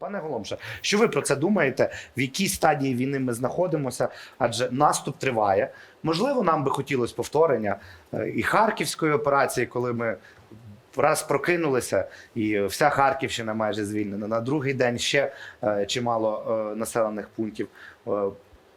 Пане Голомше, що ви про це думаєте? В якій стадії війни ми знаходимося? Адже наступ триває. Можливо, нам би хотілося повторення е, і Харківської операції, коли ми раз прокинулися, і вся Харківщина майже звільнена. На другий день ще е, чимало е, населених пунктів.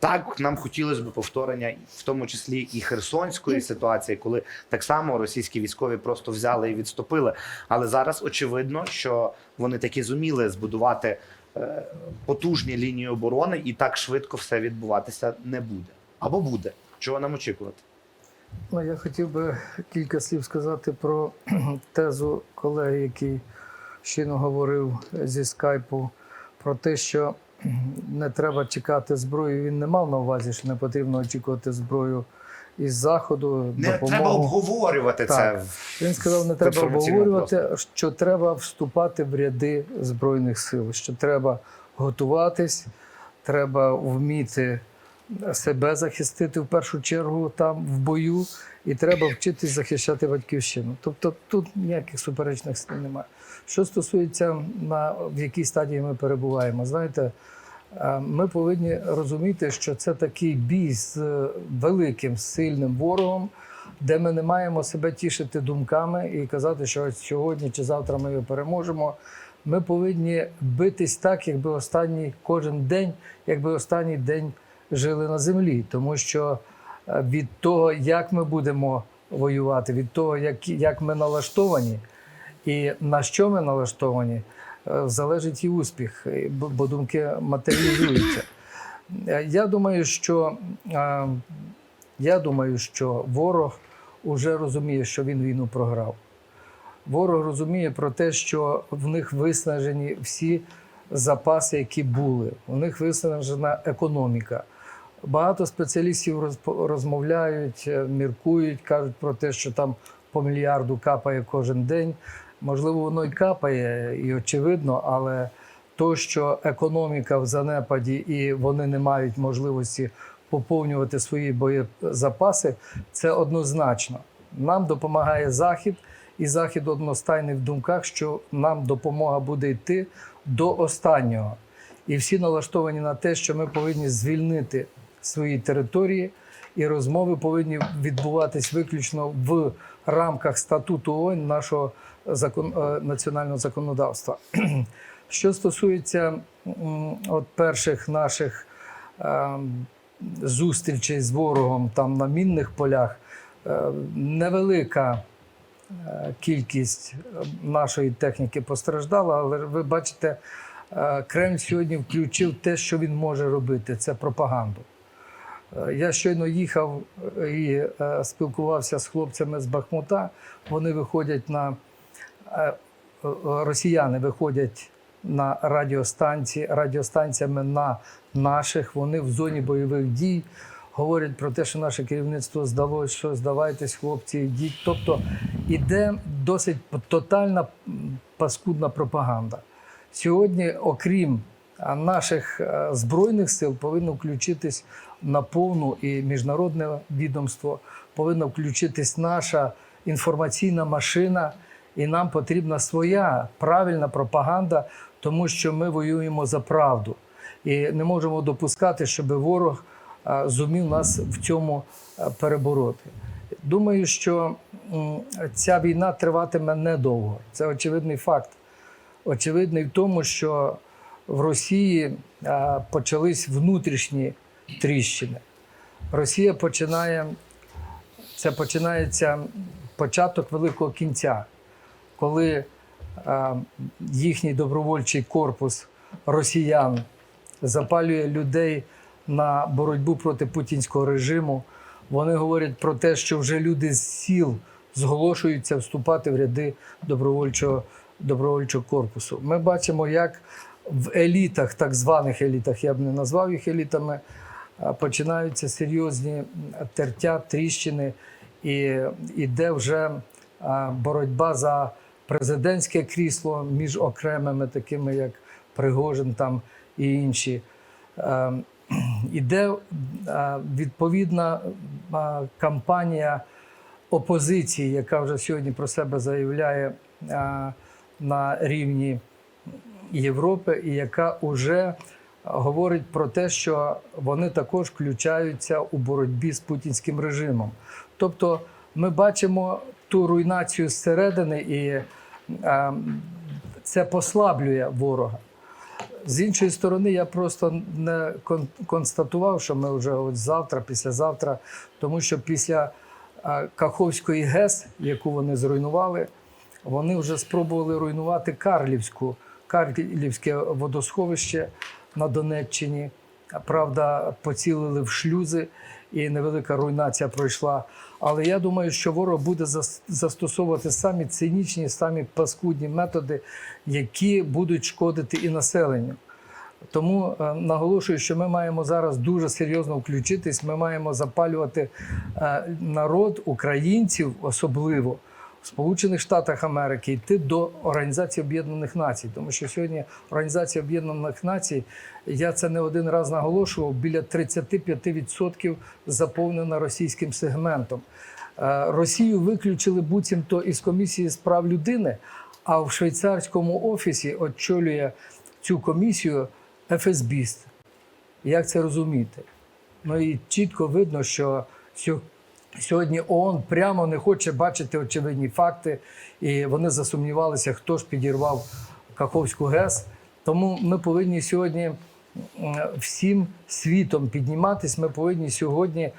Так, нам хотілося б повторення, в тому числі і Херсонської ситуації, коли так само російські військові просто взяли і відступили. Але зараз очевидно, що вони таки зуміли збудувати е, потужні лінії оборони, і так швидко все відбуватися не буде. Або буде. Чого нам очікувати? Ну, я хотів би кілька слів сказати про тезу колеги, який щойно говорив зі скайпу, про те, що не треба чекати зброю. Він не мав на увазі, що не потрібно очікувати зброю із заходу. Не допомогу. треба обговорювати це. Він сказав, не треба обговорювати, що треба вступати в ряди збройних сил, що треба готуватись, треба вміти себе захистити в першу чергу там в бою, і треба вчитись захищати батьківщину. Тобто тут ніяких суперечних слів немає. Що стосується на в якій стадії ми перебуваємо, знаєте. Е, Ми повинні розуміти, що це такий бій з е, великим сильним ворогом, де ми не маємо себе тішити думками і казати, що сьогодні чи завтра ми його переможемо. Ми повинні битись так, якби останній кожен день, якби останній день жили на землі, тому що е, від того, як ми будемо воювати, від того, як, як ми налаштовані і на що ми налаштовані, залежить і успіх, бо думки матеріалізуються. Е, Я думаю, що е, я думаю, що ворог уже розуміє, що він війну програв. Ворог розуміє про те, що в них виснажені всі запаси, які були. У них виснажена економіка. Багато спеціалістів розмовляють, е, міркують, кажуть про те, що там по мільярду капає кожен день. Можливо, воно й капає, і очевидно, але то, що економіка в занепаді і вони не мають можливості поповнювати свої боєзапаси, це однозначно. Нам допомагає Захід, і Захід одностайний в думках, що нам допомога буде йти до останнього. І всі налаштовані на те, що ми повинні звільнити свої території, і розмови повинні відбуватись виключно в рамках статуту ООН нашого закон, е, національного законодавства. Що стосується от перших наших ем, зустрічей з ворогом там на мінних полях, е, невелика е, кількість е, нашої техніки постраждала, але ви бачите, е, Кремль сьогодні включив те, що він може робити це пропаганду. Е, Я щойно їхав е, і е, спілкувався з хлопцями з Бахмута. Вони виходять на е, е, росіяни виходять на радіостанції, радіостанціями на наших. Вони в зоні бойових дій говорять про те, що наше керівництво здалось, що здавайтесь, хлопці, йдіть. Тобто іде досить тотальна паскудна пропаганда. Сьогодні, окрім наших е, збройних сил, повинно включитись на повну і міжнародне відомство, повинна включитись наша інформаційна машина, і нам потрібна своя правильна пропаганда, тому що ми воюємо за правду. І не можемо допускати, щоб ворог зумів нас в цьому а, перебороти. Думаю, що ця війна триватиме недовго. Це очевидний факт. Очевидний в тому, що в Росії почались внутрішні тріщини. Росія починає, це починається початок великого кінця, коли а, їхній добровольчий корпус росіян запалює людей на боротьбу проти путінського режиму. Вони говорять про те, що вже люди з сіл зголошуються вступати в ряди добровольчого, добровольчого корпусу. Ми бачимо, як в елітах, так званих елітах, я б не назвав їх елітами, починаються серйозні тертя, тріщини, і йде вже боротьба за президентське крісло між окремими, такими як Пригожин там і інші. Е, Іде е, відповідна е, кампанія опозиції, яка вже сьогодні про себе заявляє е, на рівні Європи, і яка вже говорить про те, що вони також включаються у боротьбі з путінським режимом. Тобто, ми бачимо ту руйнацію зсередини, і е, це послаблює ворога. З іншої сторони, я просто не констатував, що ми вже от завтра, післязавтра, тому що після Каховської ГЕС, яку вони зруйнували, вони вже спробували руйнувати Карлівську, Карлівське водосховище на Донеччині. Правда, поцілили в шлюзи, і невелика руйнація пройшла. Але я думаю, що ворог буде застосовувати самі цинічні, самі паскудні методи, які будуть шкодити і населенню. Тому е, наголошую, що ми маємо зараз дуже серйозно включитись. Ми маємо запалювати е, народ українців, особливо в Сполучених Штатах Америки, йти до Організації Об'єднаних Націй, тому що сьогодні Організація Об'єднаних Націй, я це не один раз наголошував, біля 35% заповнена російським сегментом. Е, Росію виключили буцімто із комісії з прав людини, а в швейцарському офісі очолює цю комісію ФСБіст. Як це розуміти? Ну і чітко видно, що сьогодні ООН прямо не хоче бачити очевидні факти, і вони засумнівалися, хто ж підірвав Каховську ГЕС. Тому ми повинні сьогодні всім світом підніматись. Ми повинні сьогодні е,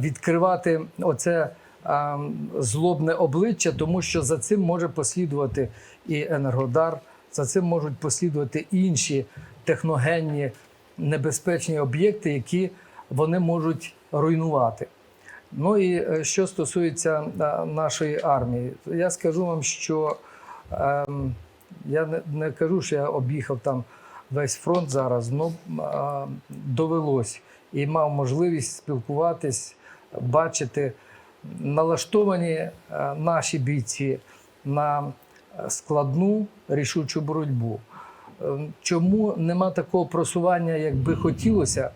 відкривати оце е, злобне обличчя, тому що за цим може послідувати і Енергодар, за цим можуть послідувати інші техногенні небезпечні об'єкти, які вони можуть руйнувати. Ну і е, що стосується е, нашої армії, я скажу вам, що ем, я не, не кажу, що я об'їхав там весь фронт зараз, але довелось і мав можливість спілкуватись, бачити налаштовані е, наші бійці на складну рішучу боротьбу. Е, Чому нема такого просування, як би хотілося?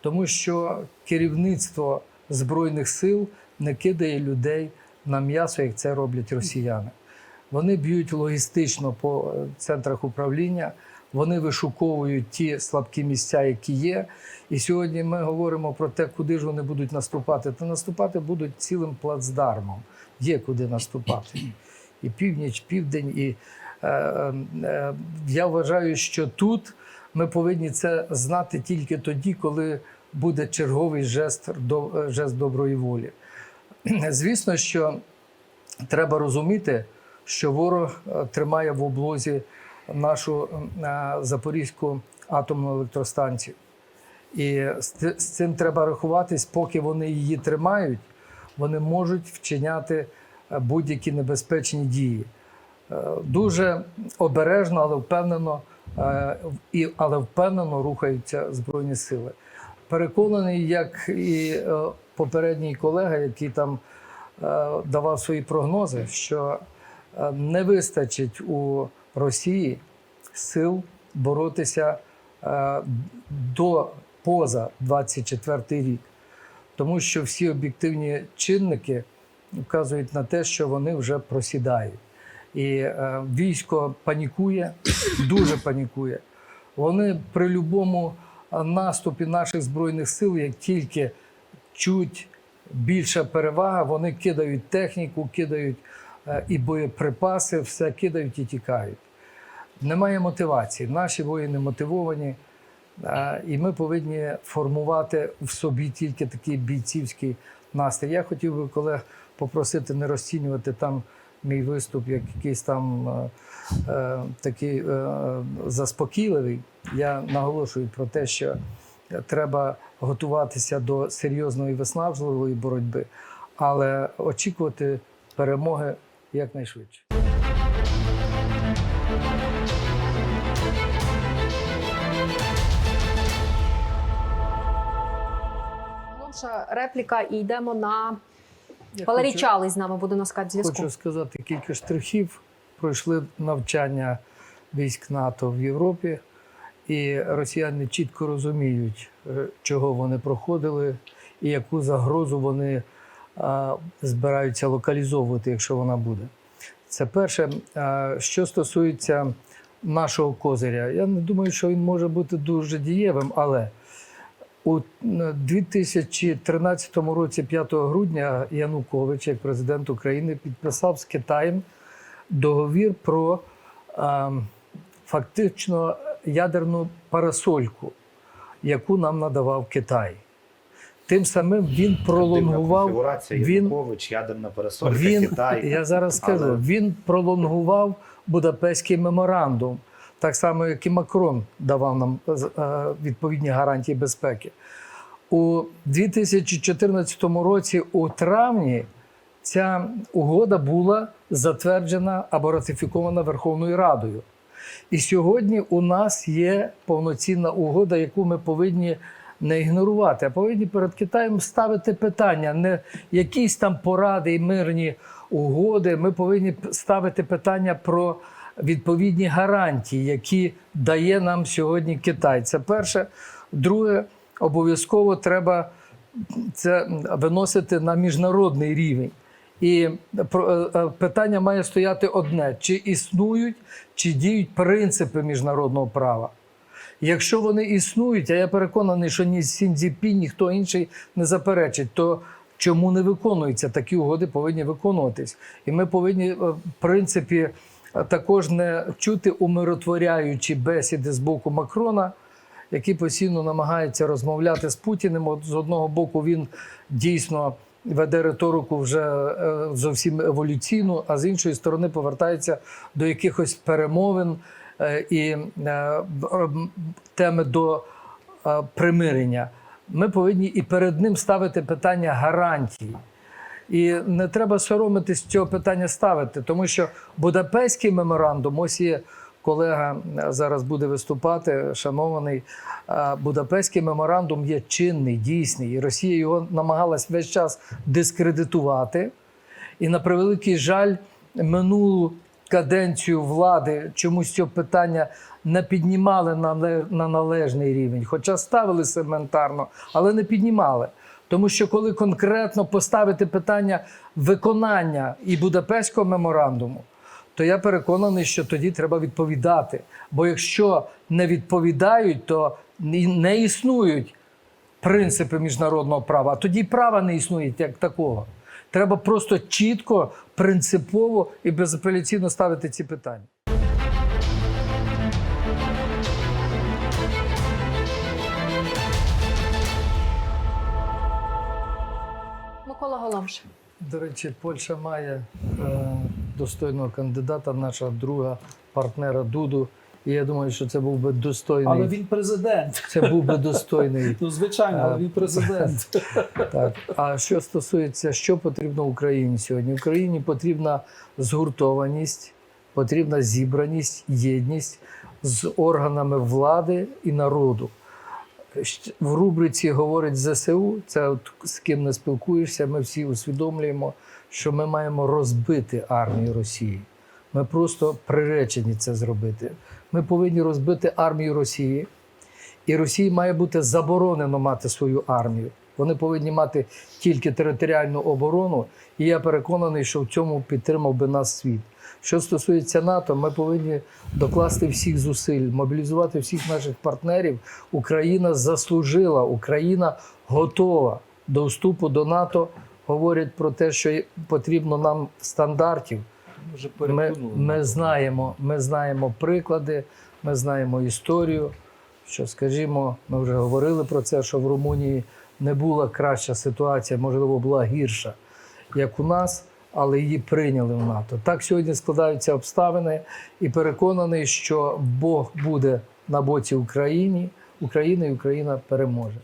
Тому що керівництво Збройних сил не кидає людей на м'ясо, як це роблять росіяни. Вони б'ють логістично по е, центрах управління, вони вишуковують ті слабкі місця, які є. І сьогодні ми говоримо про те, куди ж вони будуть наступати. Та наступати будуть цілим плацдармом. Є куди наступати. І північ, південь. І е, е, я вважаю, що тут ми повинні це знати тільки тоді, коли буде черговий жест, жест доброї волі. Звісно, що треба розуміти, що ворог е, тримає в облозі нашу е, Запорізьку атомну електростанцію. І з цим треба рахуватись, поки вони її тримають, вони можуть вчиняти е, будь-які небезпечні дії. Дуже обережно, але впевнено, але впевнено рухаються Збройні сили. Переконаний, як і е, попередній колега, який там е, давав свої прогнози, що е, не вистачить у Росії сил боротися до поза 24 рік, тому що всі об'єктивні чинники вказують на те, що вони вже просідають. І військо панікує, дуже панікує. Вони при будь-якому наступі наших збройних сил, як тільки чуть більша перевага, вони кидають техніку, кидають е, і боєприпаси, все кидають і тікають. Немає мотивації. Наші воїни мотивовані, е, і ми повинні формувати в собі тільки такий бійцівський настрій. Я хотів би колег попросити не розцінювати там мій виступ як якийсь там е, е, такий е, заспокійливий. Я наголошую про те, що треба готуватися до серйозної виснажливої боротьби, але очікувати перемоги якнайшвидше. Наша репліка і йдемо на Я Валерій хочу- Чалий з нами буде на скайп зв'язку. Хочу сказати кілька штрихів. Пройшли навчання військ НАТО в Європі, і росіяни чітко розуміють, е, чого вони проходили і яку загрозу вони збираються локалізовувати, якщо вона буде. Це перше. Що стосується нашого козиря. Я не думаю, що він може бути дуже дієвим, але у е, 2013 році, 5 грудня, Янукович, як президент України, підписав з Китаєм договір про е, фактично ядерну парасольку, яку нам надавав Китай. Тим самим він пролонгував. він- Янукович, ядерна пересолька, Він, Китай. я зараз скажу, Але- він пролонгував Будапештський меморандум, так само, як і Макрон давав нам е, відповідні гарантії безпеки. У 2014 році, у травні, ця угода була затверджена або ратифікована Верховною Радою. І сьогодні у нас є повноцінна угода, яку ми повинні не ігнорувати, а повинні перед Китаєм ставити питання, не якісь там поради і мирні угоди. Ми повинні ставити питання про відповідні гарантії, які дає нам сьогодні Китай. Це перше. Друге, обов'язково треба це виносити на міжнародний рівень. І про- е, е, питання має стояти одне: чи існують, чи діють принципи міжнародного права. Якщо вони існують, а я переконаний, що ні Сіндзіпі, ніхто інший не заперечить, то чому не виконуються такі угоди, повинні виконуватись. І ми повинні, е, в принципі, е, також не чути умиротворяючі бесіди з боку Макрона, який постійно намагається розмовляти з Путіним. От з одного боку, він дійсно веде риторику вже е, зовсім еволюційну, а з іншої сторони повертається до якихось перемовин е, і е, теми до примирення. Ми повинні і перед ним ставити питання гарантій. І не треба соромитись цього питання ставити, тому що Будапештський меморандум, ось є колега е, зараз буде виступати, шанований. е, Будапештський меморандум є чинний, дійсний, і Росія його намагалась весь час дискредитувати. І на превеликий жаль, минулу каденцію влади чомусь цього питання не піднімали на, належний рівень, хоча ставили сегментарно, але не піднімали. Тому що коли конкретно поставити питання виконання і Будапештського меморандуму, то я переконаний, що тоді треба відповідати. Бо якщо не відповідають, то не існують принципи міжнародного права, а тоді права не існує як такого. Треба просто чітко, принципово і безапеляційно ставити ці питання. Микола Голомш. До речі, Польща має е, достойного кандидата, наша друга партнера Дуду. І я думаю, що це був би достойний. Але він президент. Це був би достойний. Ну, звичайно, але він президент. Так. А що стосується, що потрібно Україні сьогодні? Україні потрібна згуртованість, потрібна зібраність, єдність з органами влади і народу. В рубриці говорить ЗСУ, це от з ким не спілкуєшся, ми всі усвідомлюємо, що ми маємо розбити армію Росії. Ми просто приречені це зробити. Ми повинні розбити армію Росії. І Росії має бути заборонено мати свою армію. Вони повинні мати тільки територіальну оборону. І я переконаний, що в цьому підтримав би нас світ. Що стосується НАТО, ми повинні докласти всіх зусиль, мобілізувати всіх наших партнерів. Україна заслужила, Україна готова до вступу до НАТО. Говорять про те, що потрібно нам стандартів. Ми, ми, знаємо, ми знаємо приклади, ми знаємо історію. Що, скажімо, ми вже говорили про це, що в Румунії не була краща ситуація, можливо, була гірша, як у нас, але її прийняли в НАТО. Так сьогодні складаються обставини, і переконаний, що Бог буде на боці України, України і Україна переможе.